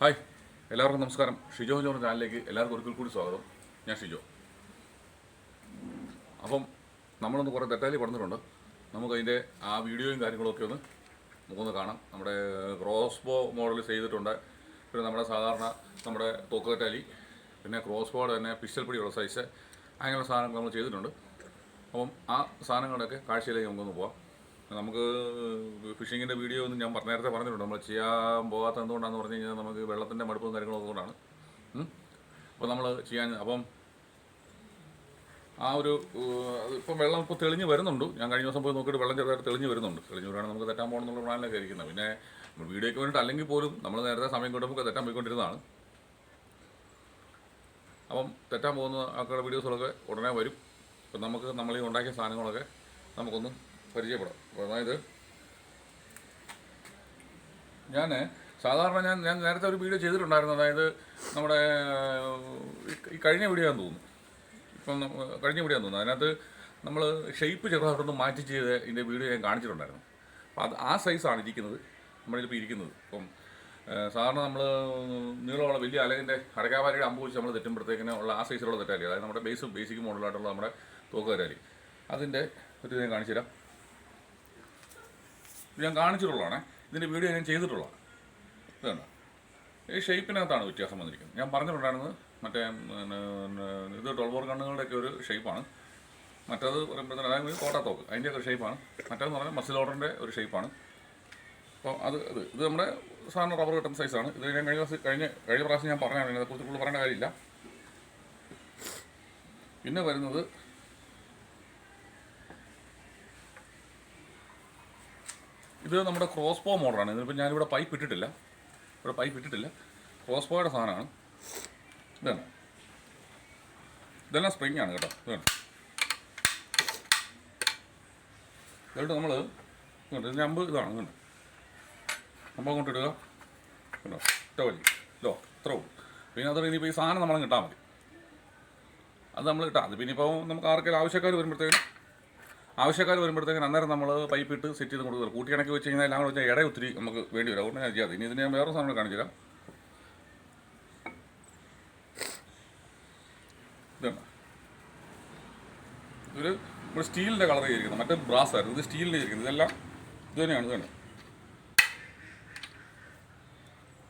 Hi എല്ലാവർക്കും നമസ്കാരം. Shijo John ചാനലിലേക്ക് എല്ലാവർക്കും ഒരിക്കൽ കൂടി സ്വാഗതം. ഞാൻ ഷിജോ. അപ്പം നമ്മളൊന്ന് കുറേ തെറ്റാലി പറഞ്ഞിട്ടുണ്ട് നമുക്കതിന്റെ ആ വീഡിയോയും കാര്യങ്ങളൊക്കെ ഒന്ന് നമുക്കൊന്ന് കാണാം. നമ്മുടെ ക്രോസ് ബോ മോഡൽ ചെയ്തിട്ടുണ്ട്. പിന്നെ നമ്മുടെ സാധാരണ നമ്മുടെ തോക്ക് തെറ്റാലി പിന്നെ ക്രോസ് തന്നെ പിസ്റ്റൽ പിടിയുള്ള സൈസ് അങ്ങനെയുള്ള സാധനങ്ങൾ നമ്മൾ ചെയ്തിട്ടുണ്ട്. അപ്പം ആ സാധനങ്ങളുടെയൊക്കെ കാഴ്ചയിലേക്ക് നമുക്കൊന്ന് പോവാം. നമുക്ക് ഫിഷിങ്ങിന്റെ വീഡിയോ ഒന്നും ഞാൻ പറഞ്ഞ- നേരത്തെ പറഞ്ഞിട്ടുണ്ട്. നമ്മൾ ചെയ്യാൻ പോകാത്ത എന്തുകൊണ്ടാണെന്ന് പറഞ്ഞു കഴിഞ്ഞാൽ നമുക്ക് വെള്ളത്തിന്റെ മടുപ്പും കാര്യങ്ങളും അതുകൊണ്ടാണ് അപ്പോൾ നമ്മൾ ചെയ്യാൻ അപ്പം ആ ഒരു ഇപ്പം വെള്ളം ഇപ്പോൾ തെളിഞ്ഞ് വരുന്നുണ്ട്. ഞാൻ കഴിഞ്ഞ ദിവസം പോയി നോക്കിയിട്ട് വെള്ളം ചെറുതായിട്ട് തെളിഞ്ഞ് വരുന്നുണ്ട്. തെളിഞ്ഞ് വരികയാണെങ്കിൽ നമുക്ക് തെറ്റാൻ പോകണമെന്നുള്ള പ്ലാനിലൊക്കെ ഇരിക്കുന്നത് പിന്നെ വീഡിയോയ്ക്ക് വേണ്ടിയിട്ട് അല്ലെങ്കിൽ പോലും നമ്മൾ നേരത്തെ സമയം കിട്ടുമ്പോൾ തെറ്റാൻ പോയിക്കൊണ്ടിരുന്നതാണ്. അപ്പം തെറ്റാൻ പോകുന്ന ആൾക്കാരുടെ വീഡിയോസുകളൊക്കെ ഉടനെ വരും. അപ്പം നമുക്ക് നമ്മൾ ഉണ്ടാക്കിയ സാധനങ്ങളൊക്കെ നമുക്കൊന്ന് പരിചയപ്പെടാം. അതായത് ഞാൻ സാധാരണ ഞാൻ ഞാൻ നേരത്തെ ഒരു വീഡിയോ ചെയ്തിട്ടുണ്ടായിരുന്നു. അതായത് നമ്മുടെ ഈ- കഴിഞ്ഞ വീഡിയോ ആണെന്ന് തോന്നുന്നു. ഇപ്പം കഴിഞ്ഞ വീഡിയോ തോന്നുന്നു. അതിനകത്ത് നമ്മൾ ഷേപ്പ് ചെറുതായിട്ടൊന്ന് മാറ്റി ചെയ്ത് ഇതിന്റെ വീഡിയോ ഞാൻ കാണിച്ചിട്ടുണ്ടായിരുന്നു. അപ്പോൾ അത് ആ സൈസാണ് ഇരിക്കുന്നത്. നമ്മളിപ്പോൾ ഇരിക്കുന്നത്. ഏഹ്, സാധാരണ നമ്മൾ നീളമുള്ള വലിയ അലകിന്റെ അടക്കാവാരിയുടെ അമ്പ് വെച്ച് നമ്മൾ തെറ്റുമ്പോഴത്തേക്കിന് ഉള്ള ആ സൈസിലുള്ള തെറ്റാലി. അതായത് നമ്മുടെ ബേസ് ബേസിക് മോഡലായിട്ടുള്ള നമ്മുടെ തോക്ക് തരാലി അതിന്റെ ഒരു ഞാൻ കാണിച്ചു തരാം ഞാൻ കാണിച്ചിട്ടുള്ളതാണ്. ഇതിന്റെ വീഡിയോ ഞാൻ ചെയ്തിട്ടുള്ളതാണ്. ഇതാണ് ഈ ഷേപ്പിനകത്താണ് വ്യത്യാസം വന്നിരിക്കുന്നത്. ഞാൻ പറഞ്ഞിട്ടുണ്ടായിരുന്നത് മറ്റേ ഇത് ടോൾബോർ കണ്ണുകളുടെയൊക്കെ ഒരു ഷേപ്പാണ് മറ്റേത് പറയുമ്പോഴത്തേന് അതായത് കോട്ടാത്തോക്ക് അതിന്റെ ഒരു ഷേപ്പാണ് മറ്റേതെന്ന് പറഞ്ഞാൽ മസിൽ ഓർഡറിന്റെ ഒരു ഷേപ്പാണ് അപ്പോൾ അത് ഇത് ഇത് നമ്മുടെ സാധാരണ റബ്ബർ കിട്ടുന്ന സൈസാണ് ഇത് ഞാൻ കഴിഞ്ഞ ദിവസം കഴിഞ്ഞ കഴിഞ്ഞ പ്രാവശ്യം ഞാൻ പറഞ്ഞാണ് ഇതിനെക്കുറിച്ച് കൂടുതൽ പറയേണ്ട കാര്യമില്ല. പിന്നെ വരുന്നത് ഇത് നമ്മുടെ ക്രോസ് പോ മോഡലാണ് ഇതിപ്പോൾ ഞാനിവിടെ പൈപ്പ് ഇട്ടിട്ടില്ല. ഇവിടെ പൈപ്പ് ഇട്ടിട്ടില്ല. ക്രോസ് പോയുടെ സാധനമാണ്. ഇതാണ്. ഇതെല്ലാം സ്പ്രിങ് ആണ് കേട്ടോ. ഇതാണ്. ഇതായിട്ട് നമ്മൾ ഇതിന്റെ അമ്പ് ഇതാണ്. ഇതുണ്ട്. അമ്പ അങ്ങോട്ട് ഇടുക. കേട്ടോ ഇട്ട വലി. ലോ ഇത്ര ഉള്ളൂ. പിന്നെ അത് ഇനിയിപ്പോൾ ഈ സാധനം നമ്മൾ കിട്ടാൽ മതി. അത് നമ്മൾ കിട്ടാം അത് പിന്നെ ഇപ്പോൾ നമുക്ക് ആർക്കെങ്കിലും ആവശ്യക്കാർ വരുമ്പോഴത്തേക്കും ആവശ്യക്കാർ വരുമ്പോഴത്തേക്കും അന്നേരം നമ്മൾ പൈപ്പ് ഇട്ട് സെറ്റ് ചെയ്ത് കൊടുക്കുക കൂട്ടി കണക്കി വെച്ച് കഴിഞ്ഞാൽ എല്ലാം കൂടെ വെച്ചാൽ ഇട ഒത്തിരി നമുക്ക് വേണ്ടി വരും. അതുകൊണ്ട് ഞാൻ ചെയ്യാതെ. ഇനി ഇതിന് ഞാൻ വേറെ സാധനം കാണിച്ചു തരാം. ഇതൊരു ഒരു സ്റ്റീലിന്റെ കളർ ചെയ്തിരിക്കുന്നത് മറ്റേ ബ്രാസ് ആയിരുന്നു. ഇത് സ്റ്റീലിന്റെ ചെയ്തിരിക്കുന്നത് ഇതെല്ലാം ഇത് തന്നെയാണ് ഇതാണ്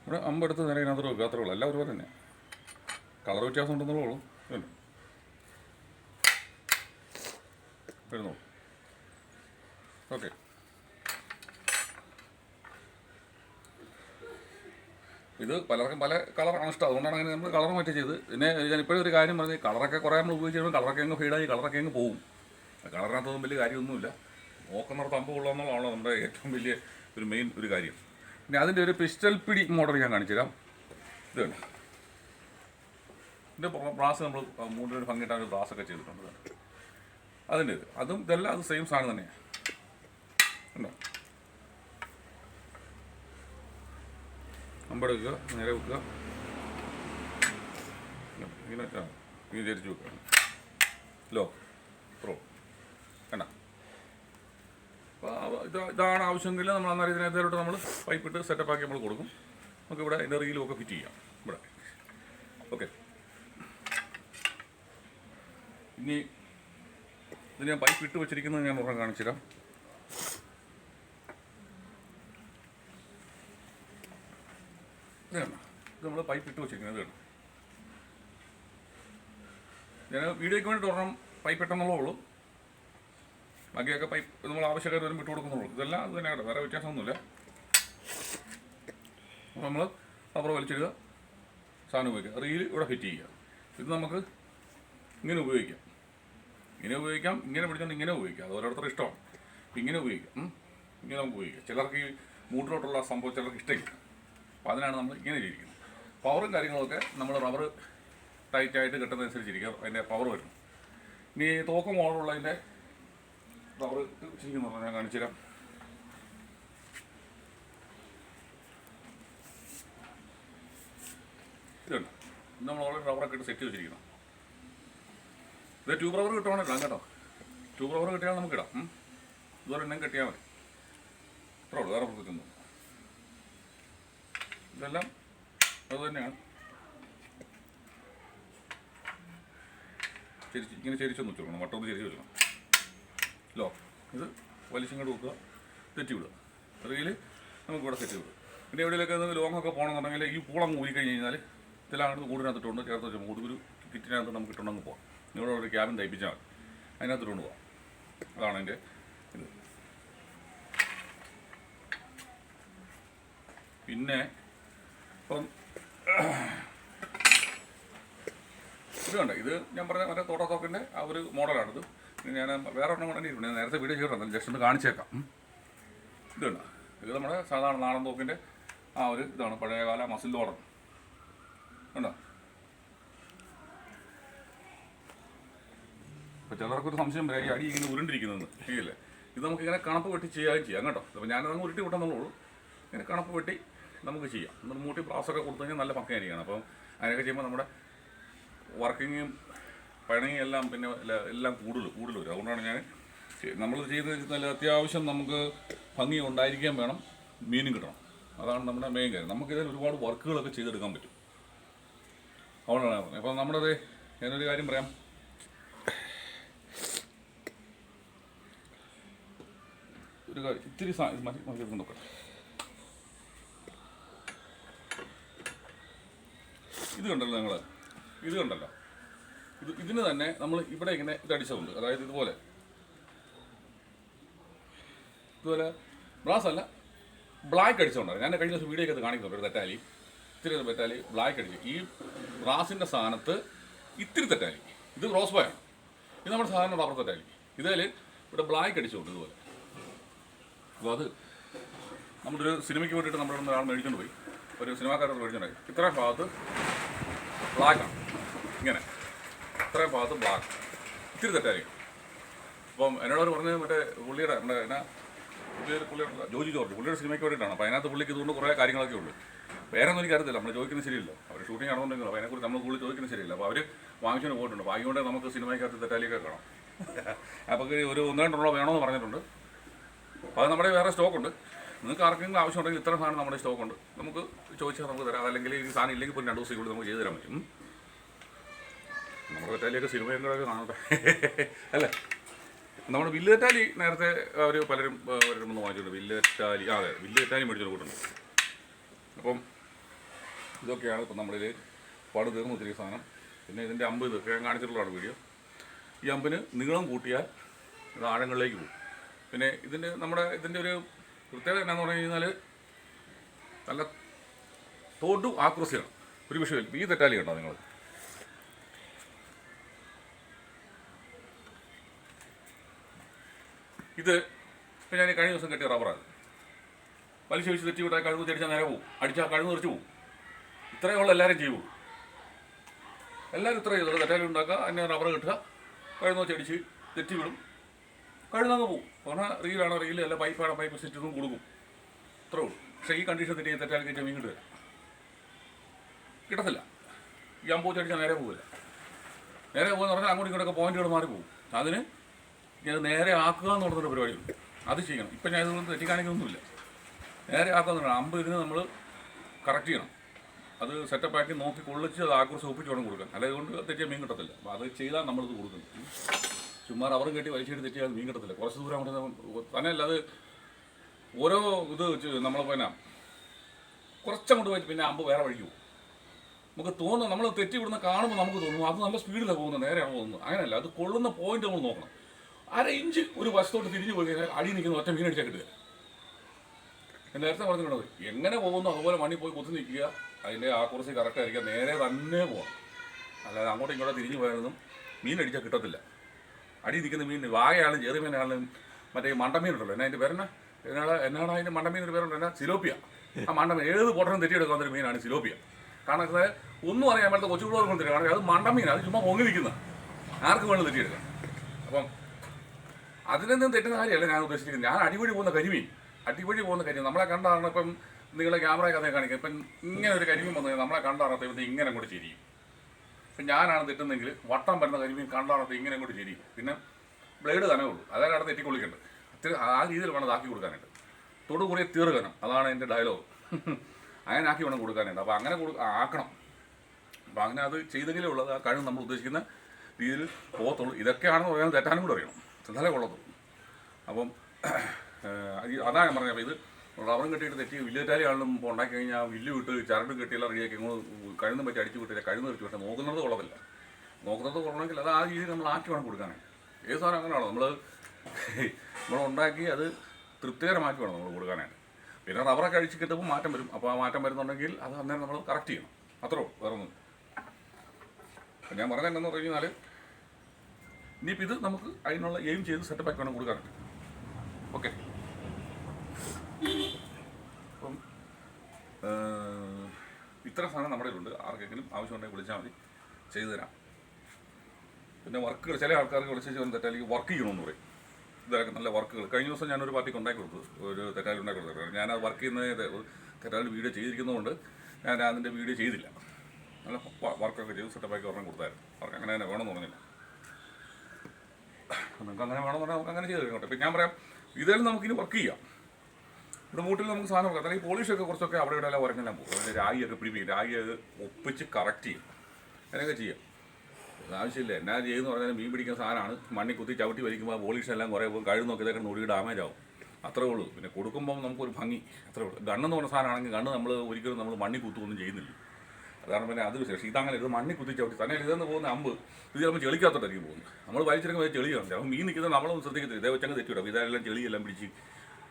ഇവിടെ അമ്പെടുത്ത് നേരെ ഇതിനകത്ത് വെക്കുക. അത്രേ ഉള്ളൂ. എല്ലാം ഒരുപോലെ തന്നെ. കളർ വ്യത്യാസം ഉണ്ടെന്നുള്ളൂ ഇതുണ്ട് വരുന്നു ഓക്കെ. ഇത് പലർക്കും പല കളറാണ് ഇഷ്ടം. അതുകൊണ്ടാണ് അങ്ങനെ നമ്മൾ കളർ മാറ്റി ചെയ്ത് പിന്നെ ഞാൻ ഇപ്പോഴും ഒരു കാര്യം പറഞ്ഞത് കളറൊക്കെ കുറേ നമ്മൾ ഉപയോഗിച്ച് കഴിയുമ്പോൾ കളറൊക്കെ അങ്ങ് ഫീഡായി കളറൊക്കെ അങ്ങ് പോകും കളറിനകത്തൊന്നും വലിയ കാര്യമൊന്നുമില്ല. നോക്കുന്നിടത്ത് അമ്പ് കൊള്ളുമെന്നുള്ളതാണ് നമ്മുടെ ഏറ്റവും വലിയ ഒരു മെയിൻ ഒരു കാര്യം. പിന്നെ അതിന്റെ ഒരു പിസ്റ്റൽ പിടി മോഡൽ ഞാൻ കാണിച്ചു തരാം. ഇത് ഇതിന്റെ ബ്രാസ് നമ്മൾ മൂടിനൊരു ഭംഗിയിട്ടാണ് ഒരു ബ്രാസ് ഒക്കെ ചെയ്തിട്ടുണ്ട്. അതിന്റെ അതും ഇതെല്ലാം അത് സെയിം സാധനം തന്നെയാണ് അമ്പെടുക്കുക നേരെ വെക്കുക. ഇങ്ങനെ ചരിച്ച് വെക്കുക. ലോ പ്രോ വേണ്ട അപ്പോൾ ഇത് ഇതാണ് ആവശ്യമെങ്കിൽ നമ്മൾ അന്നേരം ഇതിനകത്തോട്ട് നമ്മൾ പൈപ്പ് ഇട്ട് സെറ്റപ്പ് ആക്കി നമ്മൾ കൊടുക്കും. നമുക്ക് ഇവിടെ അതിന്റെ റീലും ഒക്കെ ഫിറ്റ് ചെയ്യാം. ഇവിടെ. ഓക്കെ ഇനി ഇത് ഞാൻ പൈപ്പ് ഇട്ട് വെച്ചിരിക്കുന്നത് ഞാൻ ഉറങ്ങാൻ കാണിച്ചു തരാം ഇത് നമ്മൾ പൈപ്പ് ഇട്ട് വെച്ചിരിക്കുന്നത് ഇത്? ഞാൻ വീഡിയോയ്ക്ക് വേണ്ടി ഒരെണ്ണം പൈപ്പ് ഇട്ടെന്നുള്ളേ ഉള്ളൂ. ബാക്കിയൊക്കെ പൈപ്പ് നമ്മൾ ആവശ്യക്കാർ വരുമ്പോൾ ഇട്ട് കൊടുക്കുന്നുള്ളൂ. ഇതെല്ലാം അത് തന്നെ കേട്ടോ. വേറെ വ്യത്യാസമൊന്നുമില്ല. അപ്പോൾ നമ്മൾ റബ്ബർ വലിച്ചിടുക. സാധനം ഉപയോഗിക്കുക. റീൽ ഇവിടെ ഫിറ്റ് ചെയ്യുക. ഇത് നമുക്ക് ഇങ്ങനെ ഉപയോഗിക്കാം. ഇങ്ങനെ ഉപയോഗിക്കാം. ഇങ്ങനെ പിടിച്ചുകൊണ്ട് ഇങ്ങനെ ഉപയോഗിക്കാം. അത് ഓരോരുത്തരുടെ ഇഷ്ടമാണ്. ഇങ്ങനെ ഉപയോഗിക്കാം. ഇങ്ങനെ നമുക്ക് ഉപയോഗിക്കാം. ചിലർക്ക് ഈ മൂട്ടിലോട്ടുള്ള സംഭവം ചിലർക്ക് ഇഷ്ടമില്ല. അപ്പോൾ അതിനാണ് നമ്മൾ ഇങ്ങനെ ചെയ്തിരിക്കുന്നത്. പവറും കാര്യങ്ങളൊക്കെ നമ്മൾ റബ്ബർ ടൈറ്റായിട്ട് കിട്ടുന്നതനുസരിച്ചിരിക്കും. അതിന്റെ പവർ വരുന്നു. ഇനി തോക്ക് മോഡലുള്ളതിന്റെ റബ്ബർ ശരിക്കും ഞാൻ കാണിച്ചു തരാം. ഇതുണ്ട് ഇത് നമ്മൾ ഓൾറെഡി റബ്ബറൊക്കെ ഇട്ട് സെറ്റ് വെച്ചിരിക്കണം ഇത് ട്യൂബ് റബ്ബർ കിട്ടുവാണോ ഇടാം കേട്ടോ. ട്യൂബ് റബ്ബർ കിട്ടിയാൽ നമുക്ക് ഇടാം. ഇതുപോലെ എണ്ണം കെട്ടിയാൽ മതി. ഇത്രയുള്ളൂ വേറെ പ്രത്യേകിച്ചൊന്നും ഇതെല്ലാം അത് തന്നെയാണ് ചെരിച്ച് ഇങ്ങനെ ചെരിച്ചൊന്ന് കൊടുക്കണം വട്ടം ചെരിച്ച് വെച്ചോണം. ലോ ഇത് വലിച്ചിങ്ങോട്ട് വെക്കുക. തെറ്റി വിടുക അല്ലെങ്കിൽ നമുക്ക് ഇവിടെ തെറ്റി വിടുക പിന്നെ എവിടെയൊക്കെ ലോങ് ഒക്കെ പോകണമെന്നുണ്ടെങ്കിൽ ഈ പൂളം ഊരി കഴിഞ്ഞ് കഴിഞ്ഞാൽ ഇതിലങ്ങോട്ട് കൂടിനകത്തിട്ടുണ്ട്. ചേർത്ത് വെച്ചാൽ കൂടുതൽ കിറ്റിനകത്ത് നമുക്ക് ഇട്ടുണ്ടെങ്കിൽ പോകാം ഇവിടെ ഒരു ക്യാബിൻ തയ്പ്പിച്ചാൽ മതി. അതിനകത്തിട്ടുകൊണ്ട് പോകാം അതാണ് എന്റെ ഇത്. പിന്നെ ഇപ്പം ഇതുണ്ട് ഇത് ഞാൻ പറഞ്ഞ മറ്റേ തോട്ടത്തോക്കിന്റെ ആ ഒരു മോഡലാണിത്. ഞാൻ വേറെ ഒരെണ്ണം കൊണ്ടു ഞാൻ നേരത്തെ വീഡിയോ ചെയ്തിട്ടുണ്ട്. ജസ്റ്റ് ഒന്ന് കാണിച്ചേക്കാം. ഇതുണ്ട് ഇത് നമ്മുടെ സാധാരണ നാടൻ തോക്കിന്റെ ആ ഒരു ഇതാണ് പഴയകാല മസിൽ തോടൻ. ഉണ്ടോ അപ്പോൾ ചിലർക്കൊരു സംശയം വരാം ഈ അടി ഇങ്ങനെ ഉരുണ്ടിരിക്കുന്നതെന്ന് ശരിയല്ലേ ഇത് നമുക്ക് ഇങ്ങനെ കണപ്പ് വെട്ടി ചെയ്യുകയും ചെയ്യാം കേട്ടോ. അപ്പോൾ ഞാനതങ്ങ് ഉരുട്ടി വിട്ടെന്നുള്ളൂ. ഇങ്ങനെ കണപ്പ് വെട്ടി നമുക്ക് ചെയ്യാം. നമ്മൾ മൂട്ടി ബ്ലാസൊക്കെ കൊടുത്തു കഴിഞ്ഞാൽ നല്ല പക്കയായിരിക്കണം. അപ്പം അതിനൊക്കെ ചെയ്യുമ്പോൾ നമ്മുടെ വർക്കിങ്ങും പണിയും എല്ലാം പിന്നെ എല്ലാം കൂടുതൽ കൂടുതൽ വരും. അതുകൊണ്ടാണ് ഞാൻ നമ്മൾ ചെയ്ത് നല്ല അത്യാവശ്യം നമുക്ക് ഭംഗി ഉണ്ടായിരിക്കാൻ വേണം മീനും കിട്ടണം. അതാണ് നമ്മുടെ മെയിൻ കാര്യം. നമുക്കിതിൽ ഒരുപാട് വർക്കുകളൊക്കെ ചെയ്തെടുക്കാൻ പറ്റും. അതുകൊണ്ടാണ് അപ്പോൾ നമ്മുടെ ഞാനൊരു കാര്യം പറയാം. ഒരു ഇത്തിരി സാ മതി മാറ്റി മാറ്റി ഇത് കണ്ടല്ലോ ഞങ്ങൾ ഇത് കണ്ടല്ലോ. ഇത് ഇതിന് തന്നെ നമ്മൾ ഇവിടെ ഇങ്ങനെ ഇത് അടിച്ചതുണ്ട്. അതായത് ഇതുപോലെ. ഇതുപോലെ ബ്രാസ് അല്ല ബ്ലാക്ക് അടിച്ചുകൊണ്ടാണ് ഞാൻ കഴിഞ്ഞ ദിവസം വീഡിയോ ഒക്കെ കാണിക്കുന്നു ഒരു തെറ്റാലി. ഇത്തിരി തെറ്റാലി ബ്ലാക്ക് അടിച്ചു. ഈ ബ്രാസിന്റെ സ്ഥാനത്ത് ഇത്തിരി തെറ്റാലി. ഇത് റോസ് ബോയാണ്. ഇത് നമ്മുടെ സാധാരണ റബ്ബർ തെറ്റാലി. ഇതിൽ ഇവിടെ ബ്ലാക്ക് അടിച്ചുകൊണ്ട് ഇതുപോലെ. അപ്പോൾ അത് നമ്മുടെ ഒരു സിനിമയ്ക്ക് വേണ്ടിയിട്ട് നമ്മുടെ ഒരാൾ മേടിച്ചുകൊണ്ട് പോയി. ഒരു സിനിമാക്കാരോട് മേടിച്ചുകൊണ്ട് പോയി. ഇത്രയും ഭാഗത്ത് ബ്ലാക്കാണ് ഇങ്ങനെ. ഇത്രയും ഭാഗത്ത് ബ്ലാക്ക് ഇത്തിരി തെറ്റായിരിക്കും. അപ്പം എന്നോട് പറഞ്ഞത് മറ്റേ പുള്ളിയുടെ നമ്മുടെ എന്നാ പുള്ളിയുടെ പുള്ളിയുടെ ജോജി ജോർജ്. പുള്ളിയുടെ സിനിമയ്ക്ക് വേണ്ടിയിട്ടാണ്. അപ്പോൾ അതിനകത്ത് പുള്ളിക്ക് ഇതുകൊണ്ട് കുറേ കാര്യങ്ങളൊക്കെ ഉണ്ട്. വേറെ ഒന്നും എനിക്ക് അറിയത്തില്ല. നമ്മൾ ചോദിക്കുന്നത് ശരിയല്ലോ. അവർ ഷൂട്ടിംഗ് നടന്നുകൊണ്ടെങ്കിലും അപ്പോൾ അതിനെക്കുറിച്ച് നമ്മൾ കൂടുതൽ ചോദിക്കുന്നത് ശരിയല്ല. അപ്പോൾ അവർ വാങ്ങിച്ചുകൊണ്ട് പോയിട്ടുണ്ട്. അപ്പോൾ അതുകൊണ്ട് നമുക്ക് സിനിമയ്ക്കകത്ത് തെറ്റാലിയൊക്കെ കാണാം. അപ്പോൾ ഒരു ഒന്ന് രണ്ടെണ്ണം വേണമെന്ന് പറഞ്ഞിട്ടുണ്ട്. അപ്പോൾ അത് നമ്മുടെ വേറെ സ്റ്റോക്ക് ഉണ്ട്. നിങ്ങൾക്ക് ആർക്കെങ്കിലും ആവശ്യമുണ്ടെങ്കിൽ ഇത്ര സാധനം നമ്മുടെ സ്റ്റോക്ക് ഉണ്ട്. നമുക്ക് ചോദിച്ചാൽ നമുക്ക് തരാം. അതല്ലെങ്കിൽ ഈ സാധനം ഇല്ലെങ്കിൽ പിന്നെ രണ്ട് ദിവസം കൂടി നമുക്ക് ചെയ്തു തരാൻ പറ്റും. നമ്മുടെ തെറ്റാലിയൊക്കെ സിനിമയും കൂടെ കാണട്ടെ. അല്ലേ? നമ്മുടെ വില്ല് തെറ്റാലി നേരത്തെ അവർ പലരും പലരും ഒന്ന് വാങ്ങിച്ചിട്ടുണ്ട്. വില്ല് തെറ്റാലി ആ അതെ വില്ല് തെറ്റാലി മേടിച്ചൊരു കൂട്ടുണ്ട്. അപ്പം ഇതൊക്കെയാണ് ഇപ്പം നമ്മളിൽ പാട് തീർന്നു ഒത്തിരി സാധനം. പിന്നെ ഇതിന്റെ അമ്പ് ഇതൊക്കെ ഞാൻ കാണിച്ചിട്ടുള്ളതാണ് വീഡിയോ. ഈ അമ്പിന് നീളം കൂട്ടിയാൽ ഇത് ആഴങ്ങളിലേക്ക് പോകും. പിന്നെ ഇതിന്റെ നമ്മുടെ ഇതിന്റെ ഒരു പ്രത്യേകത എന്നാന്ന് പറഞ്ഞു കഴിഞ്ഞാൽ നല്ല തോട്ടും ആക്രോസിയാണ് ഒരു വിഷയമില്ല. ഈ തെറ്റാലി കണ്ടോ നിങ്ങൾ ഇത് ഇപ്പം ഞാൻ കഴിഞ്ഞ ദിവസം കെട്ടിയ റബ്ബറാണ് പലിശ വെച്ച് തെറ്റി വിട്ടാൽ കഴുകു തിരിച്ചാൽ നേരെ പോകും അടിച്ചാൽ കഴുകു പോകും ഇത്രയേ ഉള്ളൂ എല്ലാവരും ചെയ്യുള്ളൂ എല്ലാവരും ഇത്ര ചെയ്തോളൂ തെറ്റാലി ഉണ്ടാക്കുക അതിനെ റബ്ബർ കിട്ടുക കഴുകുന്ന അടിച്ച് തെറ്റി വിടും. കഴുകുന്നങ്ങ് പോകും പറഞ്ഞാൽ റീലാണോ റീൽ അല്ല. പൈപ്പാണോ പൈപ്പ് സെറ്റൊന്നും കൊടുക്കും. അത്രേ ഉള്ളൂ. പക്ഷേ ഈ കണ്ടീഷൻ തെറ്റി തെറ്റാൽ കഴിച്ചാൽ മീൻ കിട്ടുക കിട്ടത്തില്ല. ഈ അമ്പൂച്ചടിച്ചാൽ നേരെ പോകില്ല നേരെ പോകുന്ന പറഞ്ഞാൽ അങ്ങോട്ടും ഇങ്ങോട്ടൊക്കെ പോയിന്റുകൾ മാറി പോകും അതിന് ഇത് നേരെ ആക്കുക എന്ന് പറഞ്ഞൊരു പരിപാടിയുണ്ട്. അത് ചെയ്യണം. ഇപ്പം ഞാൻ ഇതൊന്നും തെറ്റിക്കാണിക്കൊന്നുമില്ല നേരെ ആക്കുക പറഞ്ഞാൽ അമ്പ് ഇതിന് നമ്മൾ കറക്റ്റ് ചെയ്യണം. അത് സെറ്റപ്പ് ആക്കി നോക്കി കൊള്ളിച്ച് അത് ആക്രസ് ഒപ്പിച്ച് വേണം കൊടുക്കാൻ. അല്ലെങ്കിൽ കൊണ്ട് തെറ്റിയ മീൻ കിട്ടത്തില്ല. അപ്പോൾ അത് ചെയ്താൽ നമ്മളിത് കൊടുക്കും. ചുമ്മാ റബ്ബറും കെട്ടി വലിച്ചെടുത്ത് തെറ്റിയാൽ മീൻ കിട്ടത്തില്ല. കുറച്ച് ദൂരം അങ്ങോട്ട് തന്നെയല്ല അത് ഓരോ ഇത് നമ്മൾ പിന്നെ കുറച്ചങ്ങോട്ട് പോയി പിന്നെ അമ്പ് വേറെ വഴിക്ക് പോകും. നമുക്ക് തോന്നും നമ്മൾ തെറ്റി വിടുന്ന കാണുമ്പോൾ നമുക്ക് തോന്നും അത് നല്ല സ്പീഡിലാണ് പോകുന്നത് നേരെയാണ് പോകുന്നത്. അങ്ങനെയല്ല അത് കൊള്ളുന്ന പോയിന്റ് നമ്മൾ നോക്കണം. അര ഇഞ്ച് ഒരു വശത്തോട്ട് തിരിഞ്ഞു പോയി കഴിഞ്ഞാൽ അടി നിൽക്കുന്ന ഒറ്റ മീൻ അടിച്ചാൽ കിട്ടുക. നേരത്തെ പറഞ്ഞിട്ടുണ്ട് എങ്ങനെ പോകുന്നു അതുപോലെ മണ്ണി പോയി കുത്തി നിൽക്കുക അതിന്റെ ആ കുറച്ച് കറക്റ്റ് ആയിരിക്കുക നേരെ തന്നെ പോകണം. അല്ലാതെ അങ്ങോട്ടും ഇങ്ങോട്ടും തിരിഞ്ഞു പോയാലൊന്നും മീൻ അടിച്ചാൽ കിട്ടത്തില്ല. അടി നിൽക്കുന്ന മീൻ വാഴയാണെങ്കിലും ചെറുമീനാണെങ്കിലും മറ്റേ മണ്ടമീനുണ്ടല്ലോ. എന്നാ അതിന്റെ പേരെന്നാ? എന്നാണ് എന്നാണ് അതിന്റെ മണ്ടമീൻ ഒരു പേരുണ്ട്? എന്നാ? സിലോപ്പിയ. ആ മണ്ടമീൻ ഏത് പൊട്ടനും തെറ്റിയെടുക്കാവുന്ന ഒരു മീനാണ് സിലോപ്പിയ. കാരണം ഒന്നും അറിയാൻ പറ്റാത്ത കൊച്ചു പിള്ളേർ കൊണ്ട് കാരണം അത് മണ്ടമീൻ അത് ചുമ്മാ പൊങ്ങി നിൽക്കുന്ന ആർക്ക് വേണം തെറ്റിയെടുക്കാം. അപ്പം അതിനൊന്നും തെറ്റുന്ന കാര്യമല്ല ഞാൻ ഉദ്ദേശിക്കുന്നത് ഞാൻ അടിപൊളി പോകുന്ന കരിമീൻ. അടിപൊളി പോകുന്ന കരിമീൻ. നമ്മളെ കണ്ടാണ് ഇപ്പം നിങ്ങളെ ക്യാമറ കഥ കാണിക്കുക ഇപ്പം ഇങ്ങനെ ഒരു കരിമീൻ വന്നു നമ്മളെ കണ്ടാറത്തെ ഇങ്ങനെ അങ്ങോട്ട് ചിരിയും. ഇപ്പം ഞാനാണ് തെറ്റുന്നെങ്കിൽ വട്ടം വരുന്ന കരിമീൻ കണ്ടാണത് ഇങ്ങനെ അങ്ങോട്ട് ചിരിയും പിന്നെ ബ്ലേഡ് ഉള്ളൂ. അതാണ് അവിടെ തെറ്റിക്കൊള്ളിക്കേണ്ടത് അത്ര ആ രീതിയിൽ വേണം ആക്കി കൊടുക്കാനായിട്ട്. തൊടു കൂടിയ തീർകനം അതാണ് എന്റെ ഡയലോഗ്. അങ്ങനെ ആക്കി വേണം കൊടുക്കാനായിട്ട്. അപ്പോൾ അങ്ങനെ കൊടു ആക്കണം. അപ്പോൾ അങ്ങനെ അത് ചെയ്തെങ്കിലേ ഉള്ളത് ആ കഴിവ് നമ്മൾ ഉദ്ദേശിക്കുന്ന രീതിയിൽ പോകത്തുള്ളൂ. ഇതൊക്കെയാണെന്ന് പറയാൻ തെറ്റാനും കൂടെ അറിയണം. എന്നാലേ കൊള്ളത്തുള്ളൂ. അപ്പം അതാണ് പറഞ്ഞത്. അപ്പോൾ ഇത് റബ്ബറും കെട്ടിയിട്ട് തെറ്റി വില്ലുകാരിയാണെങ്കിലും ഇപ്പോൾ ഉണ്ടാക്കി കഴിഞ്ഞാൽ വില്ല് വിട്ട് ചരട് കെട്ടിയെല്ലാം റെഡിയാക്കി കഴുന്നും പറ്റി അടിച്ചു വിട്ടില്ല കഴുന്ന് വെച്ച് പക്ഷേ നോക്കുന്നത് കൊള്ളത്തില്ല. നോക്കുന്നത് കൊള്ളണമെങ്കിൽ അത് ആ രീതിയിൽ നമ്മൾ ആക്കി വേണം കൊടുക്കാനേ. ഏത് സാധനം അങ്ങനെയാണോ? നമ്മൾ നമ്മൾ ഉണ്ടാക്കി അത് തൃപ്തികരമാക്കി വേണം നമ്മൾ കൊടുക്കാനായിട്ട്. പിന്നെ റബ്ബറൊക്കെ അഴിച്ച് കിട്ടുമ്പോൾ മാറ്റം വരും. അപ്പോൾ ആ മാറ്റം വരുന്നുണ്ടെങ്കിൽ അത് അന്നേരം നമ്മൾ കറക്റ്റ് ചെയ്യണം. അത്രേ ഉള്ളൂ വേറെ ഒന്നും അപ്പം ഞാൻ പറഞ്ഞത് എന്താണെന്ന് പറഞ്ഞു കഴിഞ്ഞാൽ ഇനിയിപ്പോൾ ഇത് നമുക്ക് അതിനുള്ള എയിം ചെയ്ത് സെറ്റപ്പ് ആക്കി വേണം കൊടുക്കാനായിട്ട്. ഓക്കെ അപ്പം ഇത്ര സാധനം നമ്മുടെ കയ്യിലുണ്ട്. ആർക്കെങ്കിലും ആവശ്യമുണ്ടെങ്കിൽ വിളിച്ചാൽ മതി. ചെയ്തു തരാം. പിന്നെ വർക്കുകൾ ചില ആൾക്കാർക്ക് വിളിച്ച് ചെയ്യുന്ന തെറ്റാലിക്ക് വർക്ക് ചെയ്യണമെന്ന് പറയും. ഇതൊക്കെ നല്ല വർക്കുകൾ കഴിഞ്ഞ ദിവസം ഞാനൊരു പാർട്ടിക്ക് ഉണ്ടാക്കി കൊടുത്തു. ഒരു തെറ്റാലി ഉണ്ടാക്കി കൊടുത്തു. ഞാൻ അത് വർക്ക് ചെയ്യുന്നത് തെറ്റാലി വീഡിയോ ചെയ്തിരിക്കുന്നതുകൊണ്ട് ഞാൻ അതിന്റെ വീഡിയോ ചെയ്തില്ല. നല്ല വർക്കൊക്കെ ചെയ്ത്. സെറ്റപ്പാക്കി ഒരെണ്ണം കൊടുത്തായിരുന്നു. അവർക്ക് അങ്ങനെ തന്നെ വേണമെന്ന് പറഞ്ഞില്ല നിങ്ങൾക്ക് അങ്ങനെ വേണമെന്ന് പറഞ്ഞാൽ നമുക്ക് അങ്ങനെ ചെയ്ത് കഴിഞ്ഞോട്ടെ ഇപ്പം ഞാൻ പറയാം ഇതിൽ നമുക്കിനി വർക്ക് ചെയ്യാം. ഇവിടെ മൂട്ടിൽ നമുക്ക് സാധനം വെക്കാം. അല്ലെങ്കിൽ പോളിഷൊക്കെ കുറച്ചൊക്കെ അവിടെ ഇവിടെ എല്ലാം ഉറങ്ങെല്ലാം പോകും. രാഗി രാഗിയൊക്കെ പിടിപ്പിക്കും. രാഗി അത് ഒപ്പിച്ച് കറക്റ്റ് ചെയ്യും. അങ്ങനെയൊക്കെ ചെയ്യാം. ഇത് ആവശ്യമില്ല. എന്നാ ചെയ്യുന്ന പറഞ്ഞാൽ മീൻ പിടിക്കുന്ന സാധനമാണ്. മണ്ണി കുത്തി ചവിട്ടി വലിക്കുമ്പോൾ പോളിഷ് എല്ലാം കുറേ പോകും. കഴുന്നൊക്കെ ഇതൊക്കെ ഒടുക്കി ഡാമേജ് ആവും. അത്രേ ഉള്ളൂ. പിന്നെ കൊടുക്കുമ്പോൾ നമുക്കൊരു ഭംഗി. അത്രേ ഉള്ളൂ. ഗണ്ണെന്ന് പറഞ്ഞ സാധനമാണെങ്കിൽ ഗണ്ണ് നമ്മൾ ഒരിക്കലും നമ്മൾ മണ്ണി കുത്തുമൊന്നും ചെയ്യുന്നില്ല. അതാണ് പിന്നെ അത് വിശേഷം. ഇതങ്ങനെ ഇത് മണ്ണി കുത്തി ചവിട്ടി തന്നെ ഇതെന്ന് പോകുന്ന അമ്പ്. ഇത് ചിലപ്പോൾ ചെളിക്കകത്തോട്ടായിരിക്കും പോകുന്നത്. നമ്മൾ വലിച്ചെടുക്കുമ്പോൾ ചെളിയാണ്. അപ്പോൾ മീൻ നിൽക്കുന്നത് നമ്മളൊന്നും ശ്രദ്ധിക്കത്തില്ല. ഇതേ വെച്ചങ്ങ് തെറ്റിവിടും. ഇതെല്ലാം ചെളിയെല്ലാം പിടിച്ച്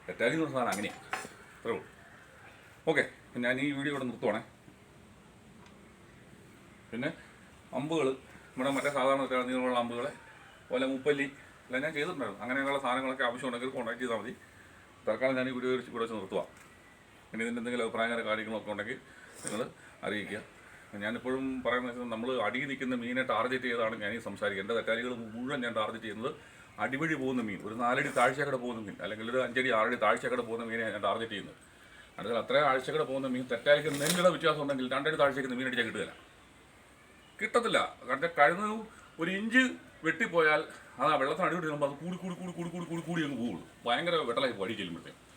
തെറ്റാലി എന്ന് സാധനം അങ്ങനെയാണ് അത്രേ ഉള്ളൂ. ഓക്കെ ഞാൻ ഈ വീഡിയോ ഇവിടെ നിർത്തുവാണേ. പിന്നെ അമ്പുകൾ നമ്മുടെ മറ്റേ സാധാരണ നീളമുള്ള അമ്പുകളെ പോലെ മുപ്പല്ലി എല്ലാം ഞാൻ ചെയ്തിട്ടുണ്ടായിരുന്നു. അങ്ങനെയുള്ള സാധനങ്ങളൊക്കെ ആവശ്യമുണ്ടെങ്കിൽ കോൺടാക്ട് ചെയ്താൽ മതി. തൽക്കാലം ഞാൻ ഈ വീഡിയോ ഇവിടെ വെച്ച് നിർത്തുക ഇനി ഇതിന്റെ എന്തെങ്കിലും അഭിപ്രായങ്ങളോ കാര്യങ്ങളൊക്കെ ഉണ്ടെങ്കിൽ നിങ്ങൾ അറിയിക്കുക. ഞാനിപ്പോഴും പറയുന്നത് നമ്മൾ അടിയിൽ നിൽക്കുന്ന മീനെ ടാർഗറ്റ് ചെയ്താണ് ഞാൻ ഈ സംസാരിക്കുക. എന്റെ തെറ്റാലികൾ മുഴുവൻ ഞാൻ ടാർഗറ്റ് ചെയ്യുന്നത് അടിവഴി പോകുന്ന മീൻ. ഒരു നാലടി താഴ്ചക്കടെ പോകുന്ന മീൻ. അല്ലെങ്കിൽ ഒരു അഞ്ചടി ആറടി താഴ്ചക്കടെ പോകുന്ന മീനെ ഞാൻ ടാർഗറ്റ് ചെയ്യുന്നത്. അടുത്ത അത്രയും ആഴ്ചക്കടെ പോകുന്ന മീൻ തെറ്റായിരിക്കും നെല്ലുള്ള വ്യത്യാസം ഉണ്ടെങ്കിൽ രണ്ടടി താഴ്ചയ്ക്ക് മീൻ അടിച്ചാൽ കിട്ടുകയില്ല. കിട്ടത്തില്ല. കാരണം കഴിഞ്ഞ ഒരു ഇഞ്ച് വെട്ടിപ്പോയാൽ അത് ആ വെള്ളത്തിന് അടിപൊളി ചെല്ലുമ്പോൾ അത് കൂടി കൂടി കൂടി കൂടി കൂടി കൂടി കൂടി അങ്ങ് പോകുള്ളൂ. ഭയങ്കര വെട്ടലായി അടി ചെല്ലുമ്പോഴത്തേക്കും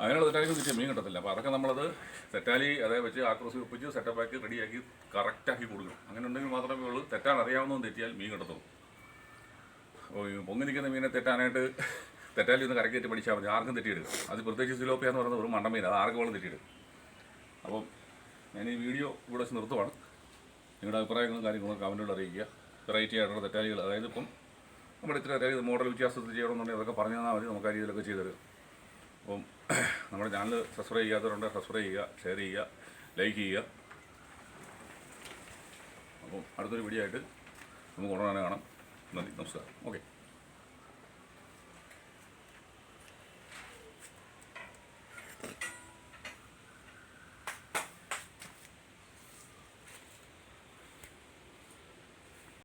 അതിനുള്ള തെറ്റാലിക്ക് കിട്ടിയ മീൻ കിട്ടത്തില്ല. അപ്പോൾ അതൊക്കെ നമ്മളത് തെറ്റാലി അതേ വെച്ച് ആക്രോസ് ഒപ്പിച്ച് സെറ്റപ്പാക്കി റെഡിയാക്കി കറക്റ്റാക്കി കൊടുക്കണം. അങ്ങനെ ഉണ്ടെങ്കിൽ മാത്രമേ ഉള്ളൂ. തെറ്റാൻ അറിയാവുന്നതും തെറ്റിയാൽ മീൻ കിട്ടത്തുള്ളൂ. അപ്പോൾ ഈ പൊങ്ങി നിൽക്കുന്ന മീനെ തെറ്റാനായിട്ട് തെറ്റാലി ഒന്ന് കരക്കേറ്റ് പഠിച്ചാൽ മതി. ആർക്കും തെറ്റിയിടും അത് പ്രത്യേകിച്ച് സിലോപ്പിയ എന്ന് പറയുന്നത് ഒരു മണ്ടമീൻ അത് ആർക്കും വേണം തെറ്റിയെടുക്കും. അപ്പം ഞാൻ ഈ വീഡിയോ ഇവിടെ വെച്ച് നിർത്തുവാണ്. നിങ്ങളുടെ അഭിപ്രായങ്ങളും കാര്യങ്ങളും കമന്റുകൾ അറിയിക്കുക. വെറൈറ്റി ആയിട്ടുള്ള തെറ്റാലികൾ അതായത് ഇപ്പം നമ്മുടെ ഇത്ര അതായത് മോഡൽ വ്യത്യാസത്തിൽ ചെയ്യണമെന്നുണ്ടെങ്കിൽ അതൊക്കെ പറഞ്ഞു തന്നാൽ മതി. നമുക്ക് ആ രീതിയിലൊക്കെ ചെയ്തു തരും. അപ്പം നമ്മുടെ ചാനൽ സബ്സ്ക്രൈബ് ചെയ്യാത്തവരുണ്ട് സബ്സ്ക്രൈബ് ചെയ്യുക ഷെയർ ചെയ്യുക ലൈക്ക് ചെയ്യുക. അപ്പം അടുത്തൊരു വീഡിയോ ആയിട്ട് നമുക്ക് ഉടനെ കാണാം. നന്ദി നമസ്കാരം. ഓക്കെ